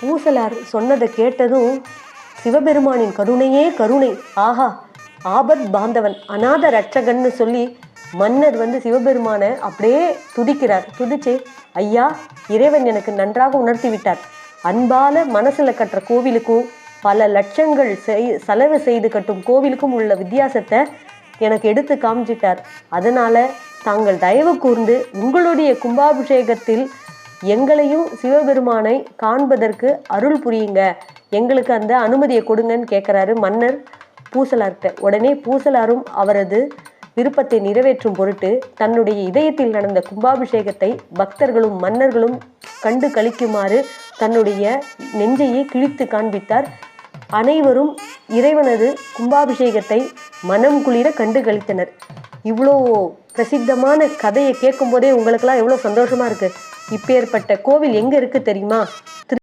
பூசலார் சொன்னதை கேட்டதும் சிவபெருமானின் கருணையே கருணை. ஆஹா ஆபத் பாந்தவன் அநாத ரட்சகன்னு சொல்லி மன்னர் வந்து சிவபெருமானை அப்படியே துதிக்கிறார். துதிச்சு ஐயா இறைவன் எனக்கு நன்றாக உணர்த்தி விட்டார் அன்பால மனசில் கட்டுற கோவிலுக்கும் பல லட்சங்கள் செய் செலவு செய்து கட்டும் கோவிலுக்கும் உள்ள வித்தியாசத்தை எனக்கு எடுத்து காமிச்சிட்டார். அதனால தாங்கள் தயவு கூர்ந்து உங்களுடைய கும்பாபிஷேகத்தில் எங்களையும் சிவபெருமானை காண்பதற்கு அருள் புரியுங்க. எங்களுக்கு அந்த அனுமதியை கொடுங்கன்னு கேட்குறாரு மன்னர் பூசலார்கிட்ட உடனே பூசலாரும் அவரது விருப்பத்தை நிறைவேற்றும் பொருட்டு தன்னுடைய இதயத்தில் நடந்த கும்பாபிஷேகத்தை பக்தர்களும் மன்னர்களும் கண்டு கழிக்குமாறு தன்னுடைய நெஞ்சையே கிழித்து காண்பித்தார். அனைவரும் இறைவனது கும்பாபிஷேகத்தை மனம் குளிர கண்டு கழித்தனர் இவ்வளோ பிரசித்தமான கதையை கேட்கும்போதே உங்களுக்கெல்லாம் எவ்வளோ சந்தோஷமா இருக்கு. இப்பேற்பட்ட கோவில் எங்க இருக்கு தெரியுமா?